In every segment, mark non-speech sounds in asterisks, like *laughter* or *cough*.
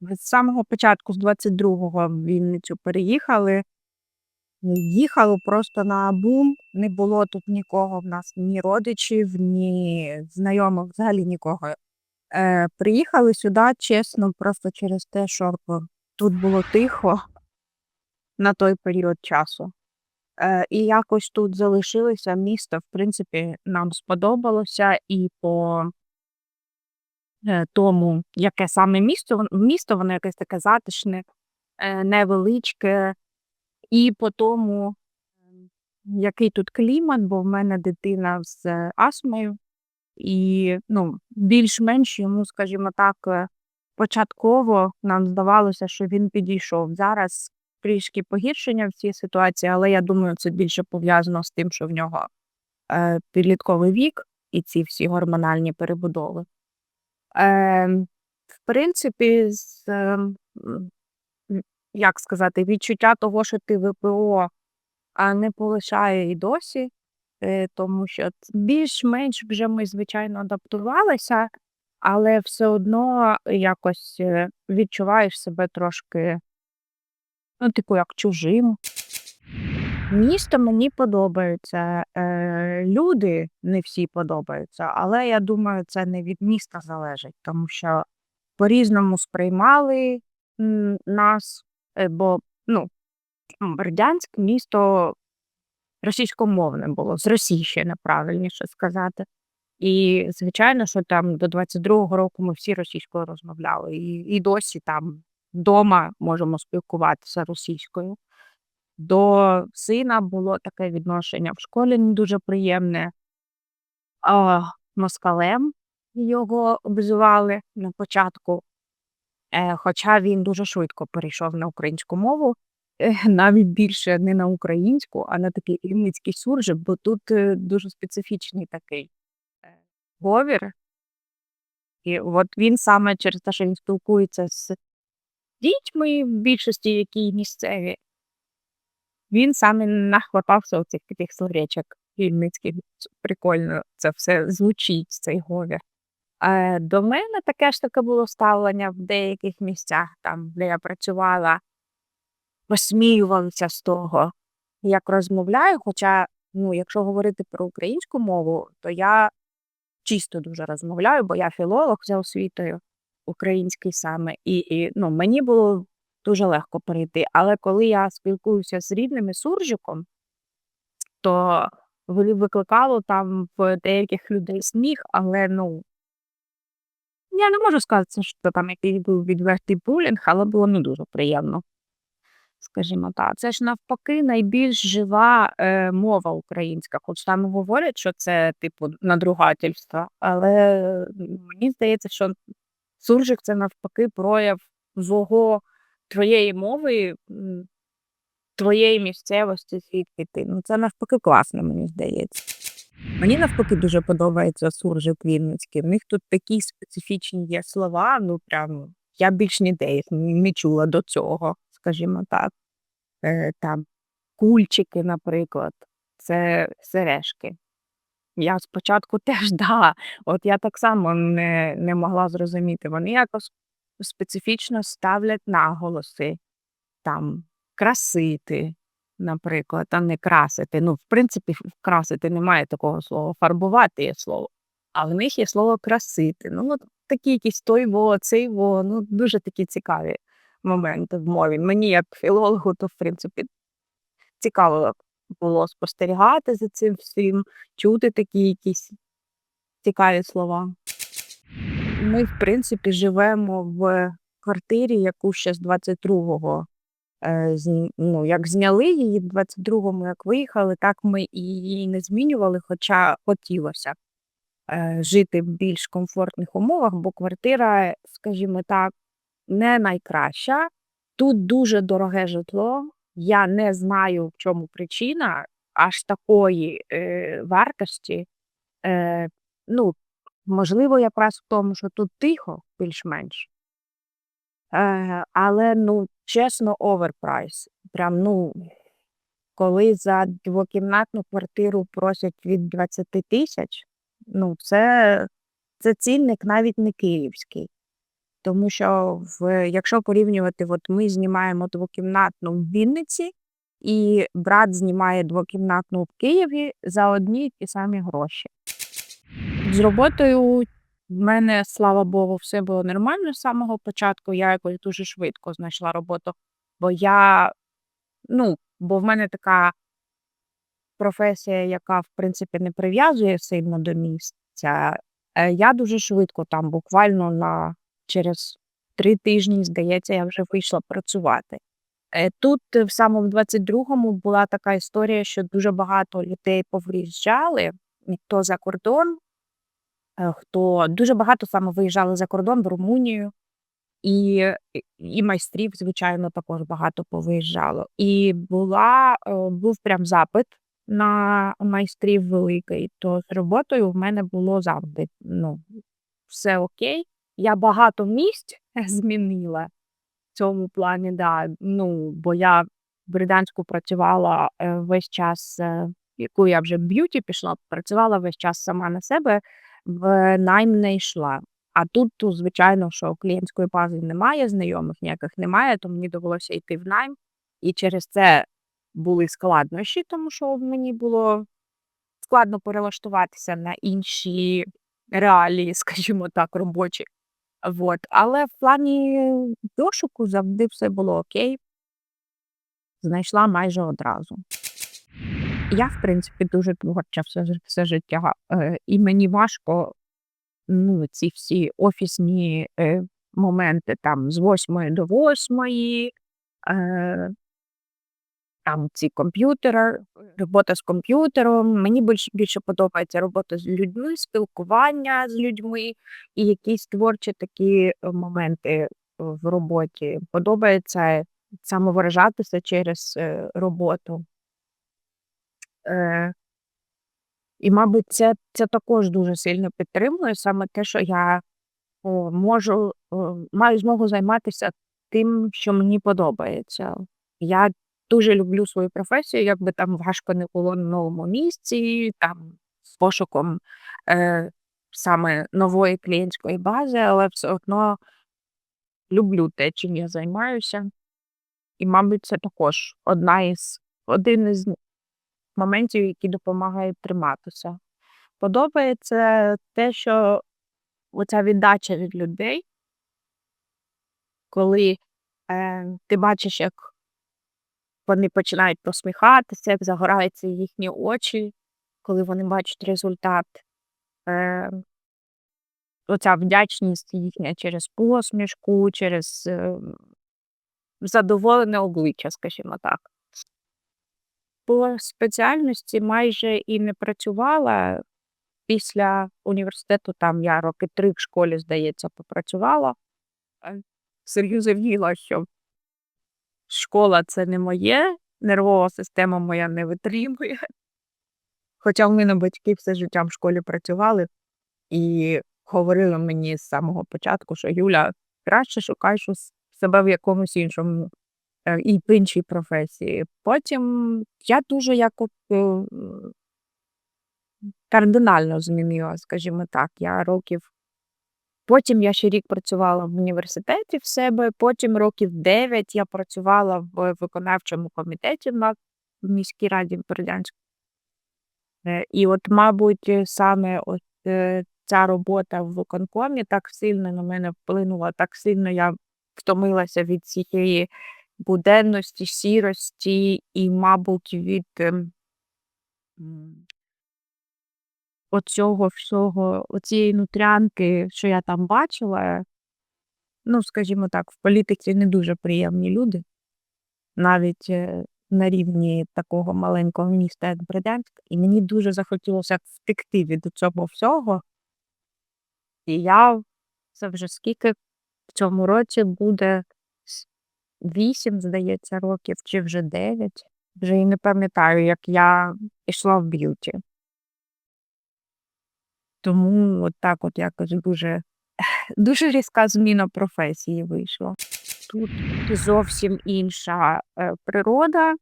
З самого початку, з 22-го в Вінницю переїхали. Їхали просто наобум, не було тут нікого в нас, ні родичів, ні знайомих, взагалі нікого. Е, приїхали сюди, чесно, просто через те, що тут було тихо на той період часу. Е, і якось тут залишилися. Місто, в принципі, нам сподобалося, і по тому, яке саме місто, місто, воно якесь таке затишне, е, невеличке, і по тому, ем, який тут клімат, бо в мене дитина з е, астмою, і ну, більш-менш йому, скажімо так, е, початково нам здавалося, що він підійшов. Зараз трішки погіршення в цій ситуації, але я думаю, це більше пов'язано з тим, що в нього е, підлітковий вік і ці всі гормональні перебудови. Е, в принципі, з, е, м, м, як сказати, відчуття того, що ти ВПО а, не полишає і досі, е, тому що більш-менш вже ми, звичайно, адаптувалися, але все одно якось е, відчуваєш себе трошки, ну, типу, як чужим. Місто мені подобається. Е, люди не всі подобаються, але я думаю, це не від міста залежить, тому що по-різному сприймали нас, е, бо ну, Бердянськ місто російськомовне було, з Російщини, правильніше сказати. І звичайно, що там до 22-го року ми всі російською розмовляли, і, і досі там вдома можемо спілкуватися російською. До сина було таке відношення в школі не дуже приємне. А, москалем його обзивали на початку, е, хоча він дуже швидко перейшов на українську мову, е, *laughs* навіть більше не на українську, а на такий рівницький суржик, бо тут е, дуже специфічний такий говір. І от він саме через те, що він спілкується з дітьми, в більшості, які місцеві, він саме нахватався оцих таких словечок вільницьких. Прикольно це все звучить, цей говір. Е, до мене таке ж таке було ставлення в деяких місцях, там, де я працювала, посміювалися з того, як розмовляю. Хоча, ну, якщо говорити про українську мову, то я чисто дуже розмовляю, бо я філолог за освітою, український саме, і, і ну, мені було дуже легко перейти. Але коли я спілкуюся з рідними суржиком, то викликало там в деяких людей сміх, але ну. Я не можу сказати, що там якийсь був відвертий булінг, але було не дуже приємно, скажімо так. Це ж навпаки найбільш жива е, мова українська. Хоч там говорять, що це типу надругательство, але мені здається, що суржик це навпаки прояв свого твоєї мови, твоєї місцевості, звідки ти. Ну це навпаки класно, мені здається. Мені навпаки дуже подобається суржик вінницький. В них тут такі специфічні є слова, ну прям я більш ніде їх не чула до цього, скажімо так. Е, там кульчики, наприклад, це сережки. Я спочатку *laughs* теж да, от я так само не, не могла зрозуміти. Вони якось специфічно ставлять наголоси, там красити, наприклад, а не красити. Ну, в принципі, красити немає такого слова, фарбувати є слово. А в них є слово красити. Ну, от такі якісь той во, цей во, ну дуже такі цікаві моменти в мові. Мені, як філологу, то в принципі цікаво було спостерігати за цим всім, чути такі якісь цікаві слова. Ми, в принципі, живемо в квартирі, яку ще з 22-го е, ну, як зняли її в 22-му, як виїхали, так ми і її не змінювали, хоча хотілося е, жити в більш комфортних умовах, бо квартира, скажімо так, не найкраща. Тут дуже дороге житло. Я не знаю, в чому причина аж такої е, вартості. Е, ну, можливо, якраз в тому, що тут тихо, більш-менш. Е, але, ну, чесно, оверпрайс. Прям, ну, коли за двокімнатну квартиру просять від 20 тисяч, ну, це, це цінник навіть не київський. Тому що в якщо порівнювати, от ми знімаємо двокімнатну в Вінниці, і брат знімає двокімнатну в Києві за одні ті самі гроші. З роботою в мене, слава Богу, все було нормально з самого початку. Я якось дуже швидко знайшла роботу, бо я ну, бо в мене така професія, яка, в принципі, не прив'язує сильно до місця. Е, я дуже швидко там, буквально на через 3 тижні, здається, я вже вийшла працювати. Е, тут в саме в 22-му була така історія, що дуже багато людей повиїжджали, хто за кордон, е, хто дуже багато саме виїжджали за кордон в Румунію, і, і- майстрів, звичайно, також багато повиїжджало. І була, е, був прям запит на майстрів великий. То з роботою в мене було завжди ну, все окей. Я багато місць *laughs* змінила в цьому плані, да. Ну, бо я в Бердянську працювала е, весь час, яку я вже в б'юті пішла, працювала весь час сама на себе, в найм не йшла. А тут, звичайно, що клієнтської бази немає, знайомих ніяких немає, то мені довелося йти в найм. І через це були складнощі, тому що мені було складно перелаштуватися на інші реалії, *laughs* скажімо так, робочі. Вот. Але в плані пошуку завжди все було окей. Знайшла майже одразу. Я, в принципі, дуже творча все, все життя, е, і мені важко ну, ці всі офісні е, моменти там з 8 до 8, е, там ці комп'ютери, робота з комп'ютером. Мені більше, більше подобається робота з людьми, спілкування з людьми і якісь творчі такі моменти в роботі. Подобається самовиражатися через роботу. Е, і, мабуть, це, це також дуже сильно підтримує саме те, що я о, можу, о, маю змогу займатися тим, що мені подобається. Я дуже люблю свою професію, як би там важко не було на новому місці, там з пошуком е, саме нової клієнтської бази, але все одно люблю те, чим я займаюся. І, мабуть, це також одна із один із моментів, які допомагають триматися. Подобається те, що оця віддача від людей, коли е, ти бачиш, як вони починають посміхатися, як загораються їхні очі, коли вони бачать результат. Е, оця вдячність їхня через посмішку, через е, задоволене обличчя, скажімо так. По спеціальності майже і не працювала. Після університету там я роки три в школі, здається, попрацювала. Е, Зрозуміла, що школа це не моє, нервова система моя не витримує. Хоча в мене батьки все життя в школі працювали і говорили мені з самого початку, що Юля, краще шукай себе в якомусь іншому і в іншій професії. Потім я дуже якось е, кардинально змінила, скажімо так. Я років. Потім я ще рік працювала в університеті в себе, потім років 9 я працювала в виконавчому комітеті на міській раді в Бердянську. Е, І от, мабуть, е, саме е, ця робота в виконкомі так сильно на мене вплинула, так сильно я втомилася від цієї буденності, сірості і, мабуть, від ем, оцього всього, оцієї нутрянки, що я там бачила. Ну, скажімо так, в політиці не дуже приємні люди, навіть е, на рівні такого маленького міста, як Бердянськ. І мені дуже захотілося втекти від цього всього. І я це вже скільки в цьому році буде вісім, здається, років, чи вже дев'ять. Вже і не пам'ятаю, як я йшла в б'юті. Тому от так от якось дуже, *laughs* дуже різка зміна професії вийшла. Тут зовсім інша е, природа.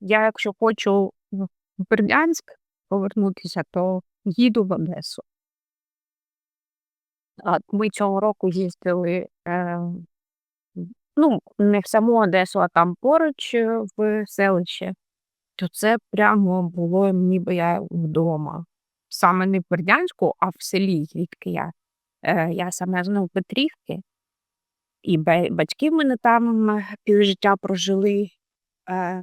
Я, якщо хочу в Бердянськ повернутися, то їду в Одесу. От ми цього року їздили, е, ну, не в саму Одесу, а там поруч е, в селище. То це прямо було ніби я вдома. Саме не в Бердянську, а в селі, звідки я. Е, я саме з Новопетрівки. І ба- батьки в мене там е, півжиття прожили. Е,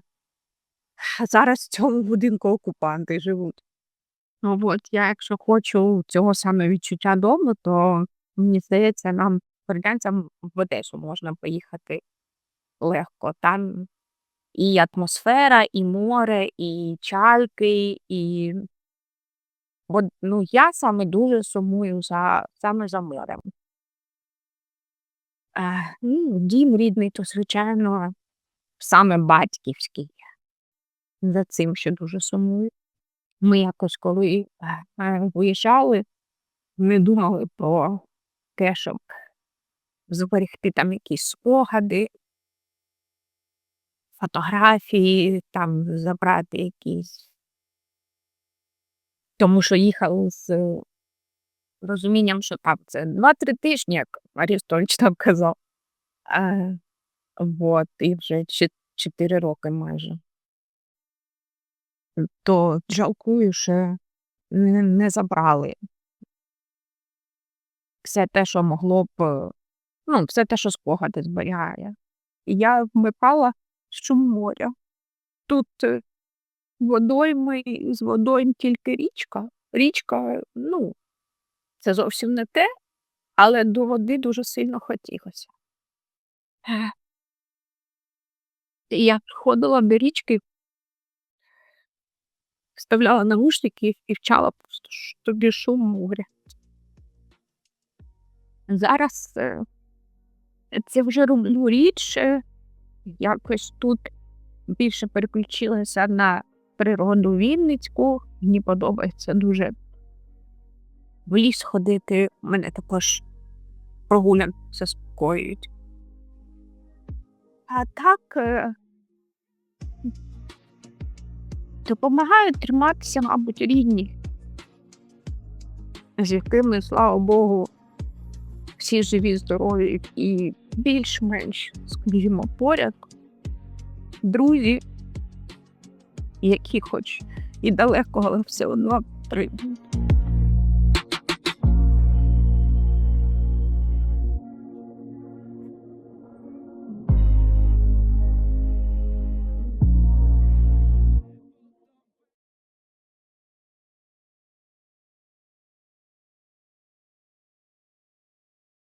зараз в цьому будинку окупанти живуть. Ну от я, якщо хочу цього саме відчуття дому, то мені здається, нам бердянцям в Одесу можна поїхати легко. Там і атмосфера, і море, і чайки, і от, ну, я саме дуже сумую за саме за морем. Е, ну, дім рідний, то звичайно саме батьківський. За цим ще дуже сумую. Ми якось коли е, е, виїжджали, не думали про те, щоб зберегти там якісь спогади, фотографії, там забрати якісь. Тому що їхали з е, розумінням, що там це 2-3 тижні, як Арістович там казав. Е, вот, і вже 4 роки майже. То жалкую, що не, не забрали. Все те, що могло б, е, ну, все те, що спогади зберігає. І я вмикала шум моря. Тут е, водойми, з водойм тільки річка. Річка, ну, це зовсім не те, але до води дуже сильно хотілося. Е. Я ходила до річки, вставляла наушники і вчала просто тобі шум моря. Зараз е, це вже роблю рідше, якось тут більше переключилася на природу Вінницьку. Мені подобається дуже в ліс ходити. Мене також прогулянки заспокоюють. А так е, допомагають триматися, мабуть, рідні, з якими, слава Богу, всі живі, здорові і більш-менш, скажімо, поряд. Друзі, які хоч і далеко, але все одно потрібні.